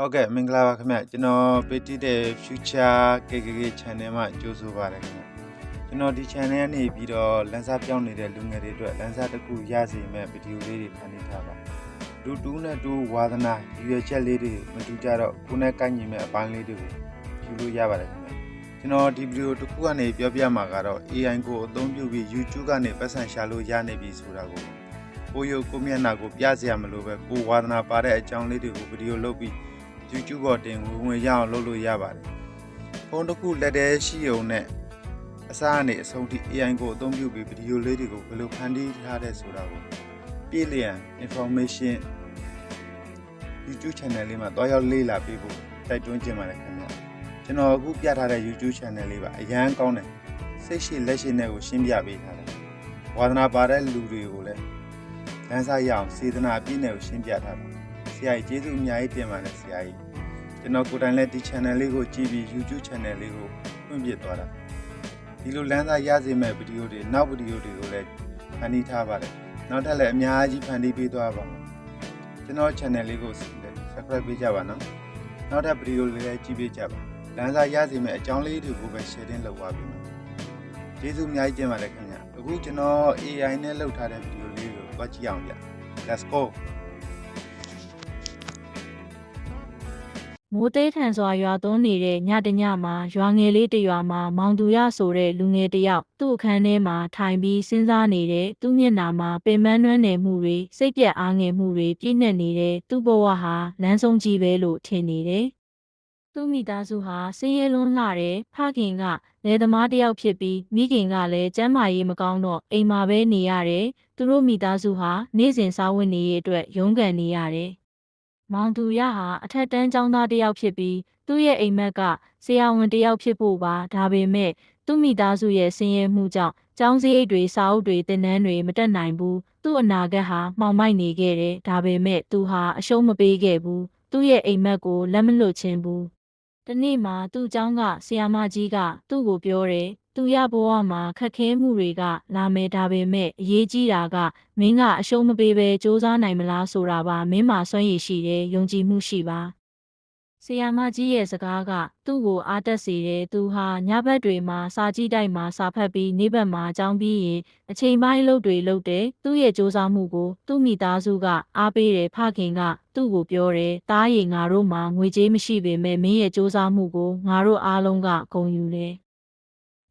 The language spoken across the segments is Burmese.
ဟုတ်ကဲ့မင်္ဂလာပါခင်ဗျကျွန်တော်ပေတီတဲ့ Future KKK Channel မှာကြိုဆိုပါရခင်ဗျကျွန်တော်ဒီ channel ကနေပြီးတော့လမ်းစာပြောင်းနေတဲ့လူငယ်တွေအတွက်လမ်းစာတစ်ခုရစီမဲ့ဗီဒီယိုလေးတွေဖန်တီးထားပါလူတူးနဲ့တူးဝါသနာရည်ရွယ်ချက်လေးတွေမတူကြတော့ကိုယ်နဲ့ကိုက်ညီမဲ့အပိုင်းလေးတွေကိုယူလို့ရပါတယ်ခင်ဗျကျွန်တော်ဒီဗီဒီယိုတစ်ခုကနေပြောပြမှာကတော့ AI ကိုအသုံးပြုပြီး YouTube ကနေပတ်စံရှာလို့ရနေပြီဆိုတာကိုကိုရုပ်ကိုမျက်နှာကိုပြစရာမလိုပဲကိုဝါသနာပါတဲ့အကြောင်းလေးတွေကိုဗီဒီယိုလုပ်ပြီး YouTube ပေါ်တင်ဝင်ဝင်ရအောင်လုပ်လို့ရပါတယ်။ဖုန်းတစ်ခုလက်ထဲရှိုံနဲ့အစားအနေအဆုံးထိ AI ကိုအသုံးပြုပြီးဗီဒီယိုလေးတွေကိုဘယ်လိုဖန်တီးထားတဲ့ဆိုတာကိုပြည့်လျံ information YouTube channel လေးမှာတွားရောက်လေ့လာပေးဖို့တိုက်တွန်းချင်ပါတယ်ခင်ဗျာ။ကျွန်တော်အခုပြထားတဲ့ YouTube channel လေးပါအရန်ကောင်းတယ်။စိတ်ရှိလက်ရှိနဲ့ကိုရှင်းပြပေးထားတယ်။ဝါသနာပါတဲ့လူတွေကိုလည်းလမ်းစာရအောင်စေတနာအပြည့်နဲ့ကိုရှင်းပြထားတယ်။ ဆရာကြီးကျေးဇူးအများကြီးတင်ပါတယ်ဆရာကြီး။ကျွန်တော်ကိုယ်တိုင်လည်းဒီ channel လေးကိုကြည့်ပြီး YouTube channel လေးကိုဖွင့်ပြသွားတာ။ဒီလိုလမ်းစာရစေမဲ့ဗီဒီယိုတွေနောက်ဗီဒီယိုတွေကိုလည်းဖန်တီးထားပါတယ်။နောက်ထပ်လည်းအများကြီးဖန်တီးပေးသွားပါမယ်။ကျွန်တော် channel လေးကို subscribe ပေးကြပါနော်။နောက်ထပ်ဗီဒီယိုလေးလည်းကြည့်ပေးကြပါ။လမ်းစာရစေမဲ့အကြောင်းလေးတွေကိုပဲ sharing လုပ်ပါပြီမယ်။ကျေးဇူးအများကြီးတင်ပါတယ်ခင်ဗျ။အခုကျွန်တော် AI နဲ့လုပ်ထားတဲ့ဗီဒီယိုလေးကိုသွားကြည့်အောင်ဗျ။ Let's go မိုးသေးထန်စွာရွာသွန်းနေတဲ့ညတညမှာရွာငယ်လေးတစ်ရွာမှာမောင်သူရဆိုတဲ့လူငယ်တစ်ယောက်သူ့အခန်းထဲမှာထိုင်ပြီးစဉ်းစားနေတဲ့သူ့မျက်နှာမှာပင်ပန်းနွမ်းနယ်မှုတွေစိတ်ပြက်အားငယ်မှုတွေပြည့်နှက်နေတဲ့သူ့ဘဝဟာလမ်းဆုံးကြီးပဲလို့ထင်နေတယ်။သူ့မိသားစုဟာဆင်းရဲလွန်းလှတဲ့ဖခင်ကလယ်သမားတစ်ယောက်ဖြစ်ပြီးမိခင်ကလည်းကျန်းမာရေးမကောင်းတော့အိမ်မှာပဲနေရတယ်။သူတို့မိသားစုဟာနေ့စဉ်စားဝတ်နေရေးအတွက်ရုန်းကန်နေရတယ်။ မောင်သူရဟာအထက်တန်းကျောင်းသားတစ်ယောက်ဖြစ်ပြီးသူ့ရဲ့အိမ်မက်ကဆရာဝန်တစ်ယောက်ဖြစ်ဖို့ပါဒါပေမဲ့သူ့မိသားစုရဲ့ဆင်းရဲမှုကြောင့်ကျောင်းစရိတ်တွေစာအုပ်တွေသင်တန်းတွေမတက်နိုင်ဘူးသူ့အနာဂတ်ဟာမှောင်မိုက်နေခဲ့တယ်ဒါပေမဲ့သူဟာအရှုံးမပေးခဲ့ဘူးသူ့ရဲ့အိမ်မက်ကိုလက်မလွတ်ခြင်းဘူးတနေ့မှာသူ့ကျောင်းကဆရာမကြီးကသူ့ကိုပြောတယ် သူရဘဝမှာခက်ခဲမှုတွေက လာမယ်ဒါပေမဲ့အရေးကြီးတာကမင်းကအရှုံးမပေးဘဲစူးစမ်းနိုင်မလားဆိုတာပါမင်းမှာစွမ်းရည်ရှိတယ်ယုံကြည်မှုရှိပါဆီယာမကြီးရဲ့စကားကသူ့ကိုအားတက်စေတယ်သူဟာညဘက်တွေမှာစာကြည့်တိုက်မှာစာဖတ်ပြီးနေ့ဘက်မှာအကြောင်းပြီးရင်အချိန်ပိုင်းလုပ်တွေလုပ်တယ်သူ့ရဲ့စူးစမ်းမှုကို သူ့မိသားစုကအားပေးတယ်ဖခင်ကသူ့ကိုပြောတယ်တားရီငါတို့မှာငွေကြေးမရှိပေမဲ့မင်းရဲ့စူးစမ်းမှုကိုငါတို့အားလုံးကဂုဏ်ယူတယ်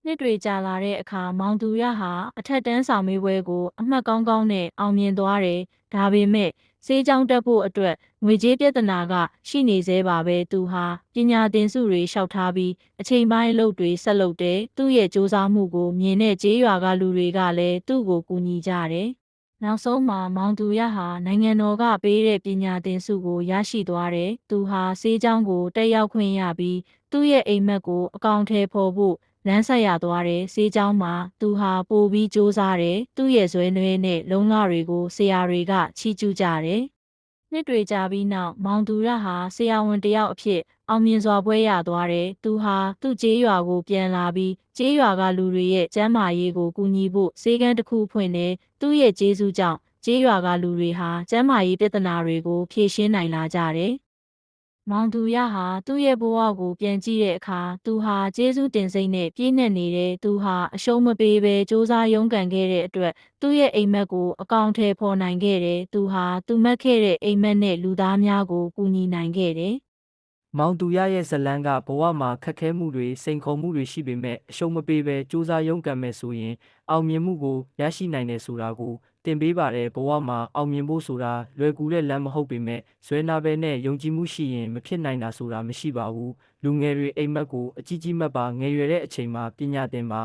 နှစ်တွေကြာလာတဲ့အခါမောင်သူရဟာအထက်တန်းဆောင်မေးပွဲကို အမှတ်ကောင်းကောင်းနဲ့အောင်မြင်သွားတယ်။ဒါပေမဲ့စေးကြောင်းတက်ဖို့အတွက်ငွေကြေးပြဿနာက ရှိနေသေးပါပဲသူဟာပညာသင်စုတွေလျှောက်ထားပြီးအချိန်ပိုင်းအလုပ်တွေဆက်လုပ်တယ်။သူ့ရဲ့စူးစမ်းမှုကိုမြင်တဲ့ကြေးရွာကလူတွေကလည်းသူ့ကိုကူညီကြတယ်။နောက်ဆုံးမှာမောင်သူရဟာနိုင်ငံတော်ကပေးတဲ့ပညာသင်စုကိုရရှိသွားတယ်။သူဟာစေးကြောင်းကိုတက်ရောက်ခွင့်ရပြီးသူ့ရဲ့အိမ်မက်ကိုအကောင့်ထဲပေါ်ဖို့ လမ်းဆက်ရသွားတယ်ဆေးကြောင်းမှာသူဟာပိုပြီးစ조사တယ်သူ့ရဲ့ဇွဲနွဲနဲ့လုံလတွေကိုဆရာတွေကချီးကျူးကြတယ်နှစ်တွေကြာပြီးနောက်မောင်သူရဟာဆရာဝန်တစ်ယောက်အဖြစ်အောင်မြင်စွာပွဲရသွားတယ်သူဟာသူ့ကျေးရွာကိုပြန်လာပြီးကျေးရွာကလူတွေရဲ့ကျန်းမာရေးကိုကူညီဖို့စေကန်းတစ်ခုဖွင့်တယ်သူ့ရဲ့ကျေးဇူးကြောင့်ကျေးရွာကလူတွေဟာကျန်းမာရေးပြဿနာတွေကိုဖြေရှင်းနိုင်လာကြတယ် မောင်သူရဟာသူ့ရဲ့ဘဝကိုပြန်ကြည့်တဲ့အခါသူဟာကျေးဇူးတင်စိတ်နဲ့ပြည့်နှက်နေတဲ့သူဟာအရှုံးမပေးဘဲစူးစမ်းရုန်းကန်ခဲ့တဲ့အတွက်သူ့ရဲ့အိမ်မက်ကိုအကောင့်ထဲပေါ်နိုင်ခဲ့တယ်သူဟာသူမက်ခဲ့တဲ့အိမ်မက်နဲ့လူသားများကိုကူညီနိုင်ခဲ့တယ် မောင်သူရရဲ့ဇလန်းကဘဝမှာခက်ခဲမှုတွေစိန်ခေါ်မှုတွေရှိပေမဲ့အရှုံးမပေးဘဲစူးစမ်းရုန်းကန်မဲ့ဆိုရင် အောင်မြင်မှုကိုရရှိနိုင်တယ်ဆိုတာကိုတင်ပေးပါတယ်ဘဝမှာအောင်မြင်ဖို့ဆိုတာလွယ်ကူတဲ့လမ်းမဟုတ်ပေမဲ့ဇွဲနာပဲနဲ့ယုံကြည်မှုရှိရင်မဖြစ်နိုင်တာဆိုတာမရှိပါဘူးလူငယ်တွေအိမ်မက်ကိုအကြီးကြီးမှတ်ပါငယ်ရွယ်တဲ့အချိန်မှာပညာသင်ပါ